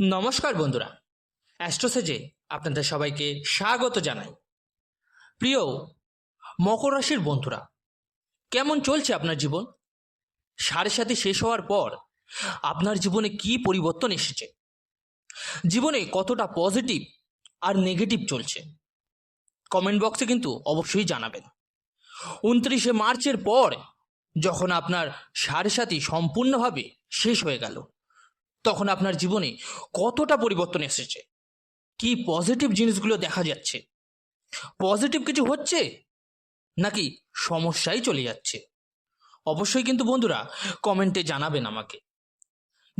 নমস্কার বন্ধুরা। অ্যাস্ট্রোসেজে আপনাদের সবাইকে স্বাগত জানাই। প্রিয় মকর রাশির বন্ধুরা, কেমন চলছে আপনার জীবন? সাড়ে সাথে শেষ হওয়ার পর আপনার জীবনে কি পরিবর্তন এসেছে? জীবনে কতটা পজিটিভ আর নেগেটিভ চলছে? কমেন্ট বক্সে কিন্তু অবশ্যই জানাবেন। উনত্রিশে মার্চের পর যখন আপনার সাড়ে সাথী সম্পূর্ণভাবে শেষ হয়ে গেল তখন আপনার জীবনে কতটা পরিবর্তন এসেছে? কি পজিটিভ জিনিসগুলো দেখা যাচ্ছে? পজিটিভ কিছু হচ্ছে? নাকি সমস্যাই চলে যাচ্ছে? অবশ্যই কিন্তু বন্ধুরা কমেন্টে জানাবেন আমাকে।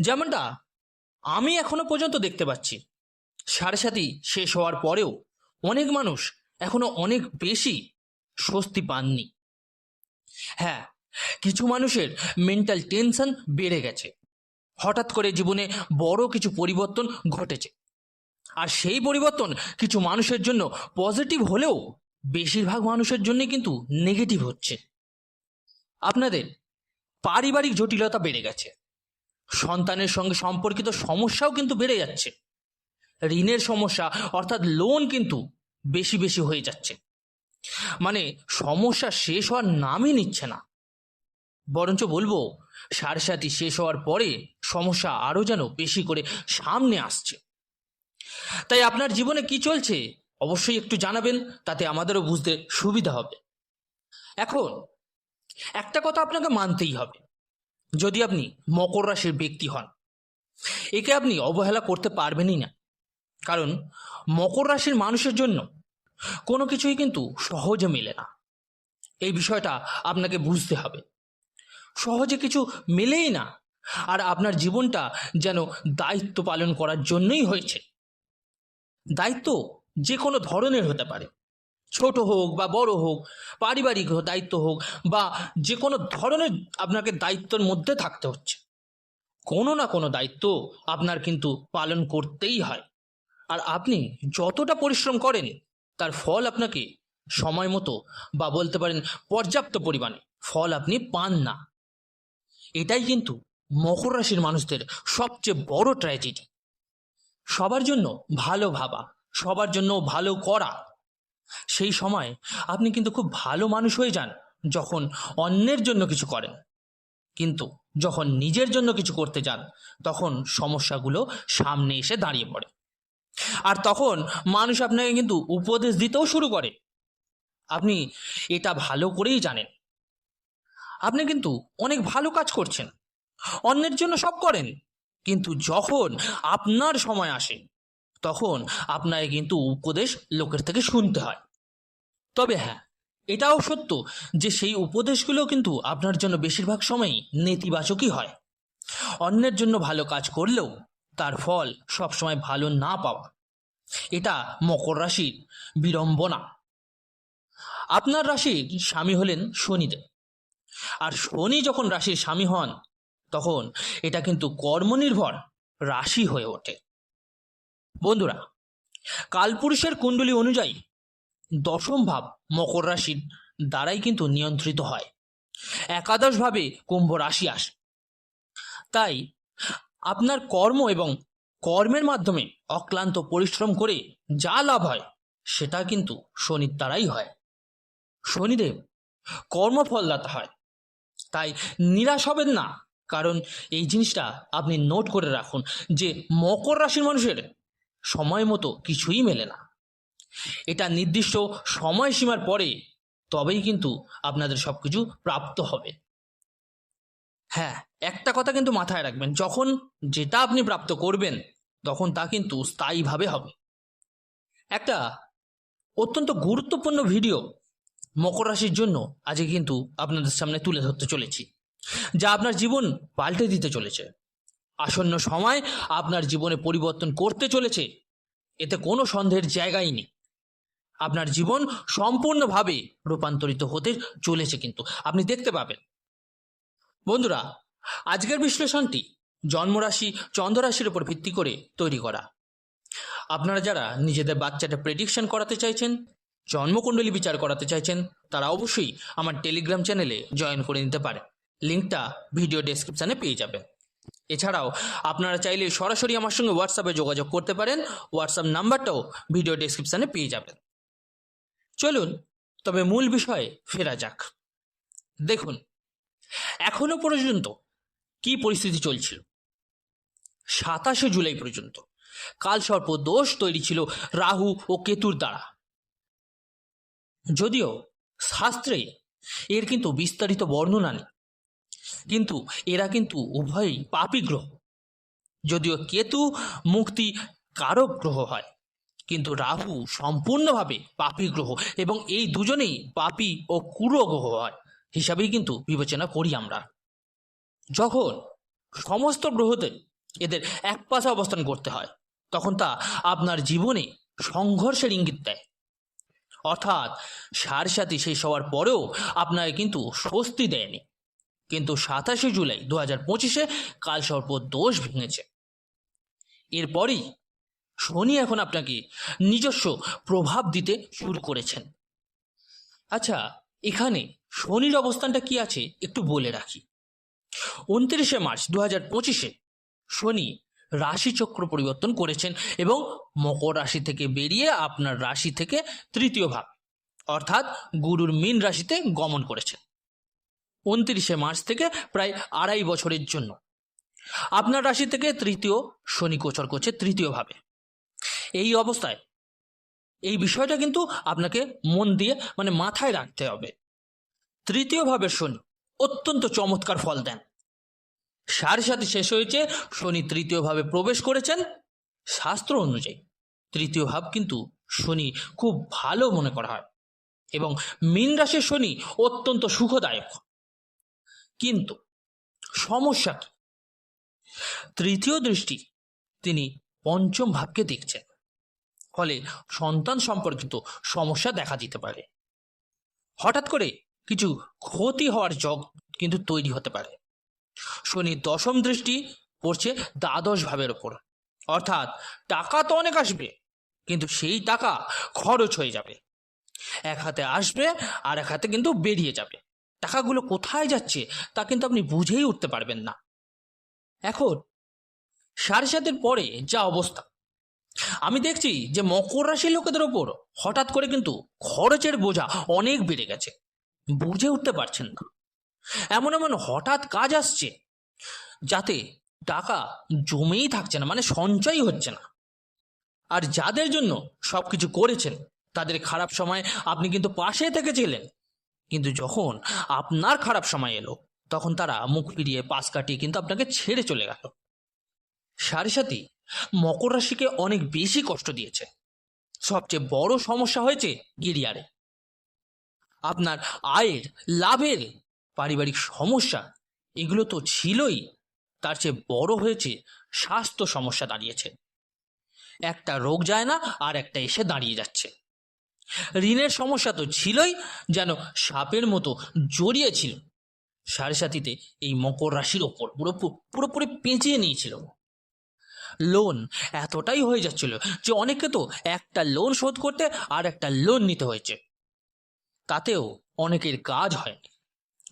যেমনটা আমি এখনও পর্যন্ত দেখতে পাচ্ছি। সাড়ে সাথী শেষ হওয়ার পরেও অনেক মানুষ এখনও অনেক বেশি স্বস্তি পাননি। হ্যাঁ কিছু মানুষের মেন্টাল টেনশন বেড়ে গেছে। হঠাৎ করে জীবনে বড় কিছু পরিবর্তন ঘটেছে। আর সেই পরিবর্তন কিছু মানুষের জন্য পজিটিভ হলেও বেশিরভাগ মানুষের জন্য কিন্তু নেগেটিভ হচ্ছে। আপনাদের পারিবারিক জটিলতা বেড়ে গেছে। সন্তানের সঙ্গে সম্পর্কিত সমস্যাও কিন্তু বেড়ে যাচ্ছে। ঋণের সমস্যা অর্থাৎ লোন কিন্তু বেশি বেশি হয়ে যাচ্ছে। মানে সমস্যা শেষ হওয়ার নামই নিচ্ছে না। বরঞ্চ বলব, সাড়ে সাথী শেষ হওয়ার পরে সমস্যা আরও যেন বেশি করে সামনে আসছে। তাই আপনার জীবনে কি চলছে? অবশ্যই একটু জানাবেন, তাতে আমাদেরও বুঝতে সুবিধা হবে। এখন, একটা কথা আপনাকে মানতেই হবে। যদি আপনি মকর রাশির ব্যক্তি হন, একে আপনি অবহেলা করতে পারবেনই না। কারণ, মকর রাশির মানুষের জন্য কোনো কিছুই কিন্তু সহজে মেলে না। এই বিষয়টা আপনাকে বুঝতে হবে। সহজে কিছু মেলেই না। আর আপনার জীবনটা যেন দায়িত্ব পালন করার জন্যই হয়েছে। দায়িত্ব যে কোনো ধরনের হতে পারে। ছোট হোক বা বড় হোক, পারিবারিক দায়িত্ব হোক বা যে কোনো ধরনের আপনাকে দায়িত্বের মধ্যে থাকতে হচ্ছে। কোনো না কোনো দায়িত্ব আপনার কিন্তু পালন করতেই হয়। আর আপনি যতটা পরিশ্রম করেন, তার ফল আপনাকে সময় মতো বা বলতে পারেন পর্যাপ্ত পরিমাণে ফল আপনি পান না। এটাই কিন্তু মকর রাশির মানুষদের সবচেয়ে বড় ট্র্যাজেডি সবার জন্য ভালো ভাবা, সবার জন্য ভালো করা। সেই সময় আপনি কিন্তু খুব ভালো মানুষ হয়ে যান যখন অন্যের জন্য কিছু করেন। কিন্তু যখন নিজের জন্য কিছু করতে যান, তখন সমস্যাগুলো সামনে এসে দাঁড়িয়ে পড়ে। আর তখন মানুষ আপনাকে কিন্তু উপদেশ দিতেও শুরু করে। আপনি এটা ভালো করেই জানেন। আপনি কিন্তু অনেক ভালো কাজ করছেন। অন্যের জন্য সব করেন। কিন্তু যখন আপনার সময় আসে, তখন আপনাকে কিন্তু উপদেশ লোকের থেকে শুনতে হয়। তবে হ্যাঁ এটাও সত্য যে সেই উপদেশগুলো কিন্তু আপনার জন্য বেশিরভাগ সময়ই নেতিবাচকই হয়। অন্যের জন্য ভালো কাজ করলেও তার ফল সবসময় ভালো না পাওয়া, এটা মকর রাশির বিড়ম্বনা। আপনার রাশির স্বামী হলেন শনিদেব। আর শনি যখন রাশির স্বামী হন তখন এটা কিন্তু কর্মনির্ভর রাশি হয়ে ওঠে। বন্ধুরা, কালপুরুষের কুণ্ডলী অনুযায়ী দশম ভাব মকর রাশির দ্বারাই কিন্তু নিয়ন্ত্রিত হয়। একাদশভাবে কুম্ভ রাশি আসে। তাই আপনার কর্ম এবং কর্মের মাধ্যমে অক্লান্ত পরিশ্রম করে যা লাভ হয়, সেটা কিন্তু শনির দ্বারাই হয়। শনিদেব কর্মফলদাতা হয়। তাই নিরাশ হবেন না। কারণ এই জিনিসটা আপনি নোট করে রাখুন যে মকর রাশির মানুষের সময় মতো কিছুই মেলে না। এটা নির্দিষ্ট সময়সীমার পরে তবেই কিন্তু আপনাদের সব কিছু প্রাপ্ত হবে। হ্যাঁ একটা কথা কিন্তু মাথায় রাখবেন, যখন যেটা আপনি প্রাপ্ত করবেন, তখন তা কিন্তু স্থায়ীভাবে হবে। একটা অত্যন্ত গুরুত্বপূর্ণ ভিডিও মকর রাশির জন্য আজকে কিন্তু আপনাদের সামনে তুলে ধরতে চলেছি। যা আপনার জীবন পাল্টে দিতে চলেছে। আসন্ন সময় আপনার জীবনে পরিবর্তন করতে চলেছে। এতে কোনো সন্দেহের জায়গাই নেই। আপনার জীবন সম্পূর্ণভাবে রূপান্তরিত হতে চলেছে কিন্তু, আপনি দেখতে পাবেন। বন্ধুরা, আজকের বিশ্লেষণটি জন্মরাশি, চন্দ্ররাশির উপর ভিত্তি করে তৈরি করা। আপনারা যারা নিজেদের বাচ্চাটা প্রেডিকশন করাতে চাইছেন, জন্মকুণ্ডলী বিচার করাতে চাইছেন, তারা অবশ্যই আমার টেলিগ্রাম চ্যানেলে জয়েন করে নিতে পারেন। লিঙ্কটা ভিডিও ডেসক্রিপশানে পেয়ে যাবেন। এছাড়াও আপনারা চাইলে সরাসরি আমার সঙ্গে হোয়াটসঅ্যাপে যোগাযোগ করতে পারেন। হোয়াটসঅ্যাপ নাম্বারটাও ভিডিও ডেসক্রিপশানে পেয়ে যাবেন। চলুন, তবে মূল বিষয়ে ফেরা যাক। দেখুন, এখনও পর্যন্ত কি পরিস্থিতি চলছিল? সাতাশে জুলাই পর্যন্ত। কালসর্প দোষ তৈরি ছিল রাহু ও কেতুর দ্বারা। যদিও শাস্ত্রে এর কিন্তু বিস্তারিত বর্ণনা নেই। কিন্তু এরা কিন্তু উভয়ই পাপী গ্রহ। যদিও কেতু মুক্তি কারক গ্রহ হয়, কিন্তু রাহু সম্পূর্ণভাবে পাপী গ্রহ এবং এই দুজনেই পাপী ও কুরো গ্রহ হয় হিসাবেই কিন্তু বিবেচনা করি আমরা। যখন সমস্ত গ্রহদের এদের এক পাশে অবস্থান করতে হয়, তখন তা আপনার জীবনে সংঘর্ষের ইঙ্গিত দেয়। অর্থাৎ সার সাথী শেষ হওয়ার পরেও আপনাকে কিন্তু স্বস্তি দেয়নি। কিন্তু সাতাশে জুলাই দু হাজার পঁচিশে কালসর্প দোষ ভেঙেছে। এরপরই শনি এখন আপনাকে নিজস্ব প্রভাব দিতে শুরু করেছেন। আচ্ছা এখানে শনির অবস্থানটা কি আছে একটু বলে রাখি। উনত্রিশে মার্চ দু হাজার পঁচিশে শনি রাশিচক্র পরিবর্তন করেছেন এবং মকর রাশি থেকে বেরিয়ে আপনার রাশি থেকে তৃতীয় ভাব, অর্থাৎ গুরুর মীন রাশিতে গমন করেছেন। উনত্রিশে মার্চ থেকে প্রায় আড়াই বছরের জন্য। আপনার রাশি থেকে তৃতীয় শনি গোচর করছে তৃতীয় ভাবে এই অবস্থায় এই বিষয়টা কিন্তু আপনাকে মন দিয়ে মানে মাথায় রাখতে হবে। তৃতীয় ভাবের শনি অত্যন্ত চমৎকার ফল দেন। সাড়ে সাথে শেষ হয়েছে, শনি তৃতীয় ভাবে প্রবেশ করেছেন। শাস্ত্র অনুযায়ী তৃতীয় ভাব কিন্তু শনি খুব ভালো মনে করা হয়। এবং মীন রাশির শনি অত্যন্ত সুখদায়ক। কিন্তু সমস্যা কি? তৃতীয় দৃষ্টি, তিনি পঞ্চম ভাবকে দেখছেন। ফলে সন্তান সম্পর্কিত সমস্যা দেখা দিতে পারে। হঠাৎ করে কিছু ক্ষতি হওয়ার যোগ কিন্তু তৈরি হতে পারে। শনির দশম দৃষ্টি পড়ছে দ্বাদশ ভাবের ওপর। অর্থাৎ টাকা তো অনেক আসবে, কিন্তু সেই টাকা খরচ হয়ে যাবে। এক হাতে আসবে আর এক হাতে কিন্তু বেরিয়ে যাবে। টাকাগুলো কোথায় যাচ্ছে তা কিন্তু আপনি বুঝেই উঠতে পারবেন না। এখন, সাড়ে সাতের পরে যা অবস্থা। আমি দেখছি যে মকর রাশির লোকেদের ওপর হঠাৎ করে কিন্তু খরচের বোঝা অনেক বেড়ে গেছে। বুঝে উঠতে পারছেন না। এমন এমন হঠাৎ কাজ আসছে যাতে টাকা জমেই থাকছে না মানে সঞ্চয়ই হচ্ছে না। আর যাদের জন্য সব কিছু করেছেন, তাদের খারাপ সময় আপনি কিন্তু পাশে থেকেছিলেন কিন্তু যখন আপনার খারাপ সময় এলো, তখন তারা মুখ ফিরিয়ে পাশ কাটিয়ে কিন্তু আপনাকে ছেড়ে চলে গেল। সারি সাথী মকর রাশিকে অনেক বেশি কষ্ট দিয়েছে। সবচেয়ে বড় সমস্যা হয়েছে গিরিয়ারে। আপনার আয়ের, লাভের পারিবারিক সমস্যা, এগুলো তো ছিলই, তার চেয়ে বড় হয়েছে স্বাস্থ্য সমস্যা দাঁড়িয়েছে। একটা রোগ যায় না, আর একটা এসে দাঁড়িয়ে যাচ্ছে। ঋণের সমস্যা তো ছিলই যেন সাপের মতো জড়িয়ে ছিল। সাড়ে সাথীতে এই মকর রাশির ওপর পুরো পুরোপুরি পেঁচিয়ে নিয়েছিল লোন এতটাই হয়ে যাচ্ছিল যে অনেকে তো একটা লোন শোধ করতে আর একটা লোন নিতে হয়েছে। তাতেও অনেকের কাজ হয়নি।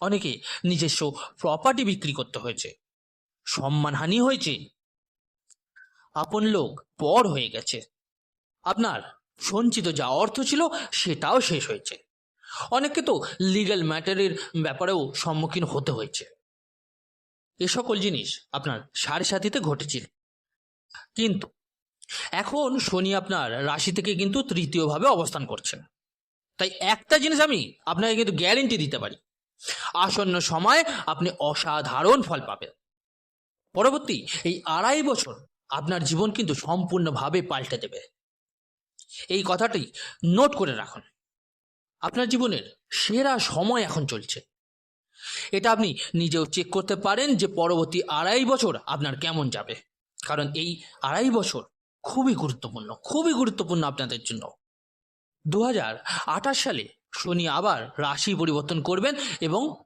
অনেকে নিজস্ব প্রপার্টি বিক্রি করতে হয়েছে। সম্মানহানি হয়েছে। আপন লোক পর হয়ে গেছে। আপনার সঞ্চিত যা অর্থ ছিল সেটাও শেষ হয়েছে। অনেকে তো লিগ্যাল ম্যাটারের ব্যাপারেও সম্মুখীন হতে হয়েছে। এ সকল জিনিস আপনার সাড়ে সাথীতে ঘটেছিল কিন্তু এখন শনি আপনার রাশি থেকে কিন্তু তৃতীয়ভাবে অবস্থান করছেন। তাই একটা জিনিস আমি আপনাকে কিন্তু গ্যারেন্টি দিতে পারি। আসন্ন সময় আপনি অসাধারণ ফল পাবেন। পরবর্তী এই আড়াই বছর আপনার জীবন কিন্তু সম্পূর্ণভাবে পাল্টে দেবে। এই কথাটি নোট করে রাখুন। আপনার জীবনের সেরা সময় এখন চলছে। এটা আপনি নিজেও চেক করতে পারেন যে পরবর্তী আড়াই বছর আপনার কেমন যাবে। কারণ এই আড়াই বছর খুবই গুরুত্বপূর্ণ খুবই গুরুত্বপূর্ণ আপনাদের জন্য। দু সালে শনি আবার রাশি পরিবর্তন করবেন এবং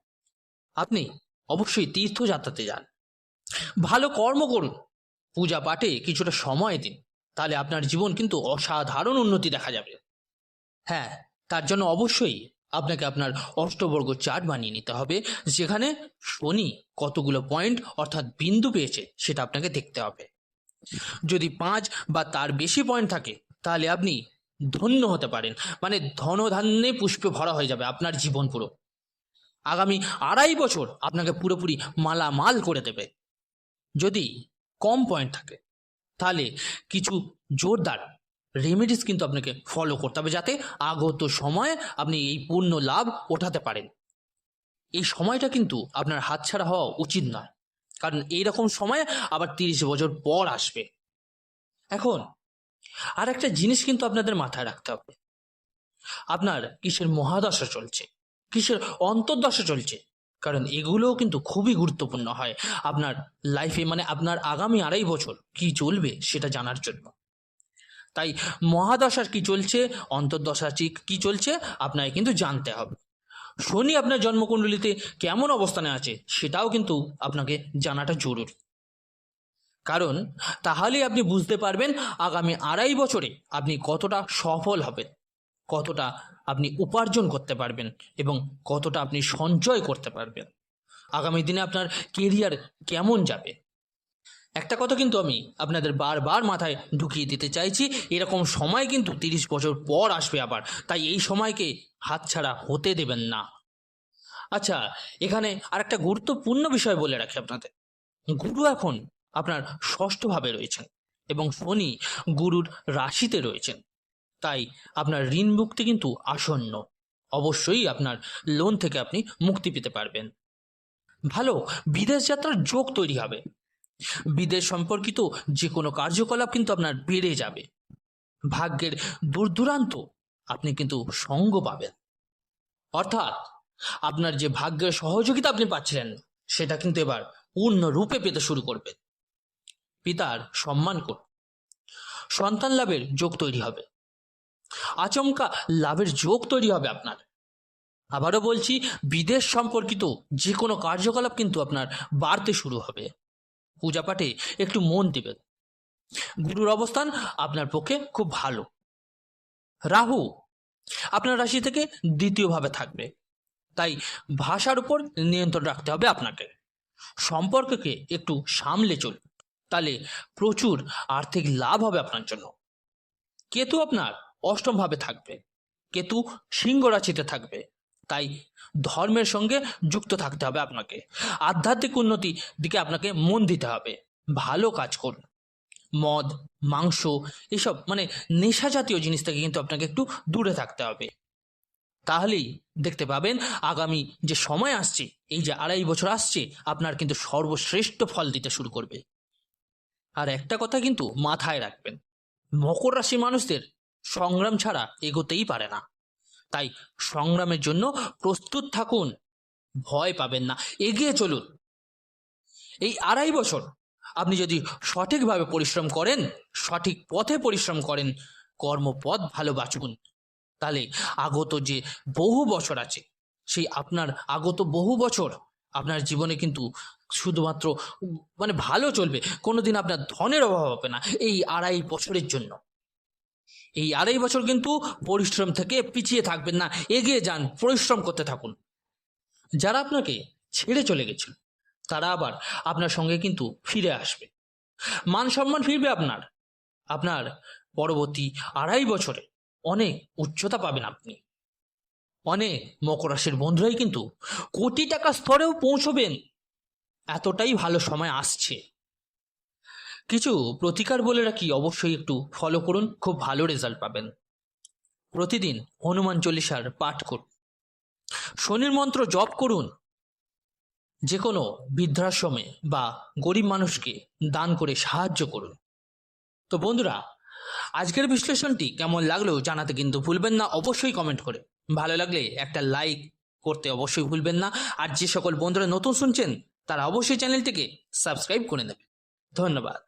আপনি অবশ্যই তীর্থযাত্রাতে যান। ভালো কর্ম করুন। পূজা পাঠে কিছুটা সময় দিন। তাহলে আপনার জীবন কিন্তু অসাধারণ উন্নতি দেখা যাবে। হ্যাঁ তার জন্য অবশ্যই আপনাকে আপনার অষ্টবর্গ চার্ট বানিয়ে নিতে হবে, যেখানে শনি কতগুলো পয়েন্ট অর্থাৎ বিন্দু পেয়েছে সেটা আপনাকে দেখতে হবে। যদি পাঁচ বা তার বেশি পয়েন্ট থাকে, তাহলে আপনি ধন্য হতে পারেন মানে ধনধান্যে পুষ্পে ভরা হয়ে যাবে আপনার জীবন পুরো। আগামী আড়াই বছর আপনাকে পুরোপুরি মালামাল করে দেবে। যদি কম পয়েন্ট থাকে তাহলে কিছু জোরদার রেমেডিস কিন্তু আপনাকে ফলো করতে হবে যাতে আগত সময়ে আপনি এই পূর্ণ লাভ ওঠাতে পারেন। এই সময়টা কিন্তু আপনার হাতছাড়া হওয়া উচিত নয়। কারণ এইরকম সময় আবার তিরিশ বছর পর আসবে। এখন আর একটা জিনিস কিন্তু আপনাদের মাথায় রাখতে হবে। আপনার কিসের মহাদশা চলছে, কিসের অন্তর্দশা চলছে কারণ এগুলোও কিন্তু খুবই গুরুত্বপূর্ণ হয় আপনার লাইফে মানে আপনার আগামী আড়াই বছর কি চলবে সেটা জানার জন্য। তাই মহাদশার কি চলছে অন্তর্দশা কি চলছে, আপনাকে কিন্তু জানতে হবে। শনি আপনার জন্মকুণ্ডলিতে কেমন অবস্থানে আছে সেটাও কিন্তু আপনাকে জানাটা জরুরি। কারণ তাহলেই আপনি বুঝতে পারবেন আগামী আড়াই বছরে আপনি কতটা সফল হবেন। কতটা আপনি উপার্জন করতে পারবেন এবং কতটা আপনি সঞ্চয় করতে পারবেন। আগামী দিনে আপনার কেরিয়ার কেমন যাবে? একটা কথা কিন্তু আমি আপনাদের বারবার মাথায় ঢুকিয়ে দিতে চাইছি, এরকম সময় কিন্তু তিরিশ বছর পর আসবে আবার, তাই এই সময়কে হাতছাড়া হতে দেবেন না। আচ্ছা এখানে আর একটা গুরুত্বপূর্ণ বিষয় বলে রাখি আপনাদের। গুরু এখন আপনার ষষ্ঠভাবে রয়েছেন এবং শনি গুরুর রাশিতে রয়েছেন। তাই আপনার ঋণ মুক্তি কিন্তু আসন্ন। অবশ্যই আপনার লোন থেকে আপনি মুক্তি পেতে পারবেন। ভালো, বিদেশ যাত্রার যোগ তৈরি হবে। বিদেশ সম্পর্কিত যে কোনো কার্যকলাপ কিন্তু আপনার বেড়ে যাবে। ভাগ্যের দূর দূরান্ত আপনি কিন্তু সঙ্গ পাবেন। অর্থাৎ আপনার যে ভাগ্যের সহযোগিতা আপনি পাচ্ছিলেন, সেটা কিন্তু এবার পূর্ণ রূপে পেতে শুরু করবে পিতার সম্মান করুন। সন্তান লাভের যোগ তৈরি হবে। আচমকা লাভের যোগ তৈরি হবে আপনার। আবারও বলছি, বিদেশ সম্পর্কিত যে কোনো কার্যকলাপ কিন্তু আপনার বাড়তে শুরু হবে। পূজা পাঠে একটু মন দেবেন। গুরুর অবস্থান আপনার পক্ষে খুব ভালো। রাহু আপনার রাশি থেকে দ্বিতীয়ভাবে থাকবে। তাই ভাষার উপর নিয়ন্ত্রণ রাখতে হবে আপনাকে। সম্পর্ককে একটু সামলে চলুন। তাহলে প্রচুর আর্থিক লাভ হবে আপনার জন্য। কেতু আপনার অষ্টমভাবে থাকবে। কেতু সিংহ রাশিতে থাকবে। তাই ধর্মের সঙ্গে যুক্ত থাকতে হবে আপনাকে। আধ্যাত্মিক উন্নতি দিকে আপনাকে মন দিতে হবে। ভালো কাজ করুন। মদ, মাংস এসব মানে নেশা জাতীয় জিনিস থেকে কিন্তু আপনাকে একটু দূরে থাকতে হবে। তাহলেই দেখতে পাবেন আগামী যে সময় আসছে, এই যে আড়াই বছর আসছে, আপনার কিন্তু সর্বশ্রেষ্ঠ ফল দিতে শুরু করবে। আর একটা কথা কিন্তু মাথায় রাখবেন। মকর রাশি মানুষদের সংগ্রাম ছাড়া এগোতেই পারে না। তাই সংগ্রামের জন্য প্রস্তুত থাকুন, ভয় পাবেন না, এগিয়ে চলুন। এই আড়াই বছর আপনি যদি সঠিকভাবে পরিশ্রম করেন, সঠিক পথে পরিশ্রম করেন, কর্মপথ ভালো বাঁচুন তাহলে আগত যে বহু বছর আছে, সেই আপনার আগত বহু বছর আপনার জীবনে কিন্তু শুধুমাত্র মানে ভালো চলবে, কোনোদিন আপনার ধনের অভাব হবে না, এই আড়াই বছরের জন্য। এই আড়াই বছর কিন্তু পরিশ্রম থেকে পিছিয়ে থাকবেন না, এগিয়ে যান, পরিশ্রম করতে থাকুন। যারা আপনাকে ছেড়ে চলে গেছিল তারা আবার আপনার সঙ্গে কিন্তু ফিরে আসবে। মান সম্মান ফিরবে আপনার। আপনার পরবর্তী আড়াই বছরে অনেক উচ্চতা পাবেন আপনি। অনেক মকর রাশির বন্ধুরাই কিন্তু কোটি টাকা স্তরেও পৌঁছবেন। এতটাই ভালো সময় আসছে। কিছু প্রতিকার বলে রাখি, অবশ্যই একটু ফলো করুন, খুব ভালো রেজাল্ট পাবেন। প্রতিদিন হনুমান চল্লিশার পাঠ করুন। শনির মন্ত্র জপ করুন। যে কোনো বৃদ্ধাশ্রমে বা গরিব মানুষকে দান করে সাহায্য করুন। তো বন্ধুরা, আজকের বিশ্লেষণটি কেমন লাগল জানাতে কিন্তু ভুলবেন না, অবশ্যই কমেন্ট করে। ভালো লাগলে একটা লাইক করতে অবশ্যই ভুলবেন না, আর যে সকল বন্ধুরা নতুন শুনছেন, তারা অবশ্যই চ্যানেলটিকে সাবস্ক্রাইব করে নেবেন। ধন্যবাদ।